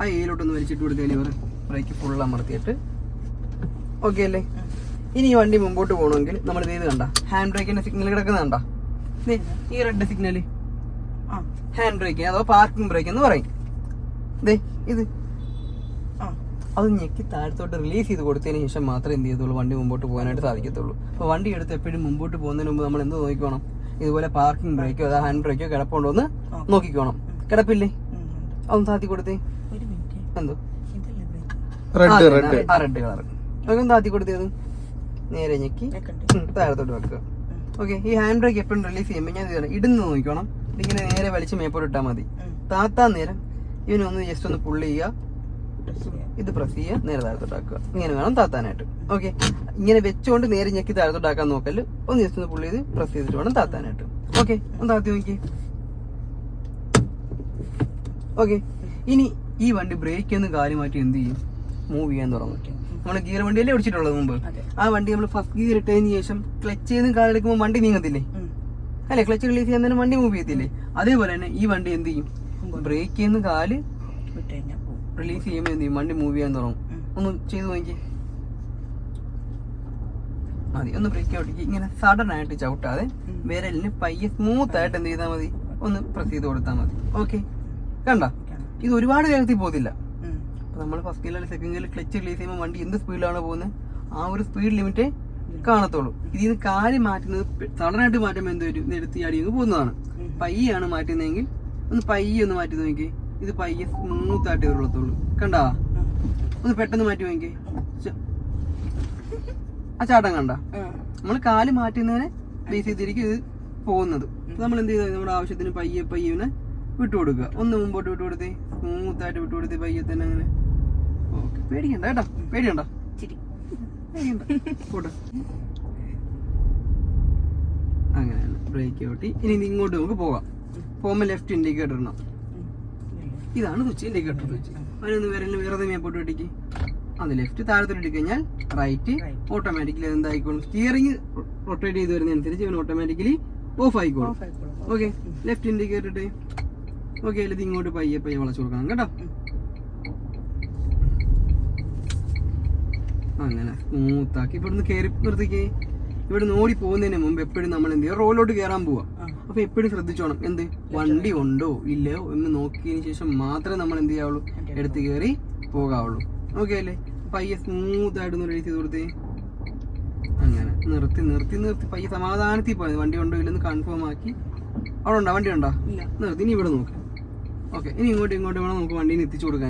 ആ ഏലോട്ടൊന്ന് വലിച്ചിട്ട് കൊടുത്തേ ലിവർ ബ്രേക്ക് ഫുൾ അമർത്തിയിട്ട് ഓക്കെ അല്ലേ? ഇനി ഈ വണ്ടി മുമ്പോട്ട് പോകണമെങ്കിൽ നമ്മൾ ഇത് കണ്ട? ഹാൻഡ് ബ്രേക്കിന്റെ സിഗ്നൽ കിടക്കുന്ന കണ്ട? ഈ റെഡ് സിഗ്നൽ ഹാൻഡ് ബ്രേക്ക് അതോ പാർക്കിംഗ് ബ്രേക്ക് എന്ന് പറയും. ദേ ഇത്. അത് ഞെക്കി താഴത്തോട്ട് റിലീസ് ചെയ്ത് കൊടുത്തതിന് ശേഷം മാത്രമേ എന്ത് ചെയ്യത്തുള്ളൂ? വണ്ടി മുമ്പോട്ട് പോകാനായിട്ട് സാധിക്കത്തുള്ളൂ. അപ്പോൾ വണ്ടി എടുത്ത് എപ്പോഴും മുമ്പോട്ട് പോകുന്നതിന് മുമ്പ് നമ്മൾ എന്ത് നോക്കിക്കോണം? ഇതുപോലെ പാർക്കിംഗ് ബ്രേക്കോ അതോ ഹാൻഡ് ബ്രേക്കോ കിടപ്പുണ്ടോ എന്ന് നോക്കിക്കോണം. കിടപ്പില്ലേ? അതൊന്നും സാധിക്കൊടുത്തേ താത്തി കൊടുത്തേ. എന്തോ? റെഡ് റെഡ് ആ റെഡ് കളർ അതൊന്ന് താത്തി കൊടുത്തത്? നേരെ ഞെക്കി. താഴത്തോട്ട് വെക്കുക. ഓക്കെ ഈ ഹാൻഡ് ബ്രേക്ക് എപ്പോഴും റിലീസ് ചെയ്യുമ്പോൾ ഞാൻ. ഇടുന്ന് നോക്കണം ഇതിങ്ങനെ നേരെ വലിച്ച് മേപ്പോട്ട് ഇട്ടാൽ മതി. താത്താ താത്താൻ നേരം ഇവനൊന്ന് ജസ്റ്റ് ഒന്ന് പുള്ളി ചെയ്യുക. ഇത് പ്രസ് ചെയ്യുക. നേരെ താഴത്തോട്ടാക്കുക ഇങ്ങനെ വേണം താത്താനായിട്ട്. ഓക്കെ ഇങ്ങനെ വെച്ചുകൊണ്ട് നേരെ ഞെക്കി താഴത്തോട്ടാക്കാൻ നോക്കൽ. ഒന്ന് ജസ്റ്റ് ഒന്ന് പുള്ളി ചെയ്ത് പ്രസ് ചെയ്തിട്ട് വേണം താത്താനായിട്ട്. ഓക്കെ ഒന്ന് താത്തി നോക്കി ഓക്കെ ഇനി ഈ വണ്ടി ബ്രേക്ക് ഒന്ന് കാര്യമായിട്ട് എന്ത് ചെയ്യും? മൂവ് ചെയ്യാൻ തുടങ്ങും. നമ്മൾ ഗിയർ വണ്ടി അല്ലേ ഓടിച്ചിട്ടുള്ളത് മുമ്പ്? ആ വണ്ടി നമ്മൾ ഫസ്റ്റ് ഗിയർ ഇട്ടതിന് ശേഷം ക്ലച്ച് ചെയ്ത് കാലെടുക്കുമ്പോൾ വണ്ടി നീങ്ങത്തില്ലേ. അല്ലെ? ക്ലച്ച് റിലീസ് ചെയ്യാൻ തന്നെ വണ്ടി മൂവ് ചെയ്യത്തില്ലേ? അതേപോലെ തന്നെ ഈ വണ്ടി എന്ത് ചെയ്യും? ബ്രേക്ക് ചെയ്യുന്ന കാൽ റിലീസ് ചെയ്യുമ്പോൾ എന്ത് ചെയ്യും? വണ്ടി മൂവ് ചെയ്യാൻ തുടങ്ങും. ഒന്ന് ചെയ്തു നോക്കി മതി. ഒന്ന് ബ്രേക്ക് ഔട്ടിക്ക് ഇങ്ങനെ സഡൻ ആയിട്ട് ചവിട്ടാതെ വേറെ വിരലിന് പയ്യെ സ്മൂത്ത് ആയിട്ട് എന്ത് ചെയ്താൽ മതി? ഒന്ന് പ്രസ് ചെയ്ത് കൊടുത്താൽ മതി. ഓക്കെ കണ്ട. ഇത് ഒരുപാട് വേഗത്തിൽ പോകത്തില്ല നമ്മൾ ഫസ്റ്റ് ഗിയറിൽ സെക്കൻഡ് ഗിയറിൽ ക്ലച്ച് റിലീസ് ചെയ്യുമ്പോൾ വണ്ടി എന്ത് സ്പീഡിലാണ് പോകുന്നത്? ആ ഒരു സ്പീഡ് ലിമിറ്റ് കാണത്തുള്ളൂ. ഇതിൽ നിന്ന് കാൽ മാറ്റുന്നത് സഡൻ ആയിട്ട് മാറ്റുമ്പോൾ എന്ത് വരും? എടുത്ത് ചാടി അങ്ങ് പോകുന്നതാണ്. പയ്യാണ് മാറ്റുന്നതെങ്കിൽ ഒന്ന് പയ്യെ ഒന്ന് മാറ്റി നോക്കി ഇത് പയ്യെ സ്മൂത്ത് ആയിട്ട് വരുള്ളത്തുള്ളൂ കണ്ടാ ഒന്ന് പെട്ടെന്ന് മാറ്റി നോക്കി ആ ചാട്ടം കണ്ട. നമ്മൾ കാൽ മാറ്റുന്നതിനെ ബേസ് ചെയ്തിരിക്കും ഇത് പോകുന്നത്. നമ്മൾ എന്ത് ചെയ്താൽ നമ്മുടെ ആവശ്യത്തിന് പയ്യെ പയ്യനെ വിട്ടുകൊടുക്കുക. ഒന്ന് മുമ്പോട്ട് വിട്ടുകൊടുത്തേ. സ്മൂത്തായിട്ട് വിട്ടുകൊടുത്തേ പയ്യെ തന്നെ അങ്ങനെ. ഓക്കെ. പേടിക്കണ്ട കേട്ടോ. പേടിയണ്ട പോട്ടെ. അങ്ങനെയാണ്. ബ്രേക്ക് ഔട്ടി ഇനി ഇങ്ങോട്ട് നമുക്ക് പോകാം. പോകുമ്പോൾ ലെഫ്റ്റ് ഇൻഡിക്കേറ്റർ ഇടണം. ഇതാണ് സ്വിച്ച് ഇൻഡിക്കേറ്റർ സ്വിച്ച് അതിനൊന്ന് വിരലിന് വേറെ പോട്ട് ഇടിക്ക് അത് ലെഫ്റ്റ് താഴത്തോട്ട് ഇട്ട് കഴിഞ്ഞാൽ റൈറ്റ്. ഓട്ടോമാറ്റിക്കലി എന്തായിക്കോളും സ്റ്റിയറിംഗ് റൊട്ടേറ്റ് ചെയ്ത് വരുന്നതനുസരിച്ച് ഇവൻ ഓട്ടോമാറ്റിക്കലി ഓഫ് ആയിക്കോളും. ഓക്കെ ലെഫ്റ്റ് ഇൻഡിക്കേറ്റർ ഇട്ട് ഓക്കെ അല്ലെങ്കിൽ ഇങ്ങോട്ട് പയ്യെ പയ്യെ വളച്ചു കൊടുക്കണം കേട്ടോ. അങ്ങനെ സ്മൂത്താക്കി ഇവിടുന്ന് കയറി നിർത്തിക്കേ. ഇവിടുന്ന് ഓടി പോകുന്നതിന് മുമ്പ് എപ്പോഴും നമ്മൾ എന്ത് ചെയ്യും? റോഡിലോട്ട് കയറാൻ പോവാ. അപ്പൊ എപ്പോഴും ശ്രദ്ധിച്ചോണം. എന്ത്? വണ്ടി ഉണ്ടോ? ഇല്ലയോ? എന്ന് നോക്കിയതിന് ശേഷം മാത്രമേ നമ്മൾ എന്ത് ചെയ്യാവുള്ളൂ? എടുത്ത് കയറി പോകാവുള്ളൂ. ഓക്കെ അല്ലേ? പയ്യെ സ്മൂത്ത് ആയിട്ട് ഒന്ന് റെഡി ചെയ്ത് കൊടുത്തേ. അങ്ങനെ നിർത്തി നിർത്തി നിർത്തി. പയ്യെ സമാധാനത്തിൽ പോയത് വണ്ടി ഉണ്ടോ ഇല്ലെന്ന് കൺഫേം ആക്കി. അവിടെ ഉണ്ടോ? വണ്ടി ഉണ്ടോ? ഇല്ല. നിർത്തി. ഇനി ഇവിടെ നോക്ക്. ഓക്കെ ഇനി ഇങ്ങോട്ട് ഇങ്ങോട്ട് വേണം നമുക്ക് വണ്ടീനെ എത്തിച്ചു കൊടുക്കാൻ.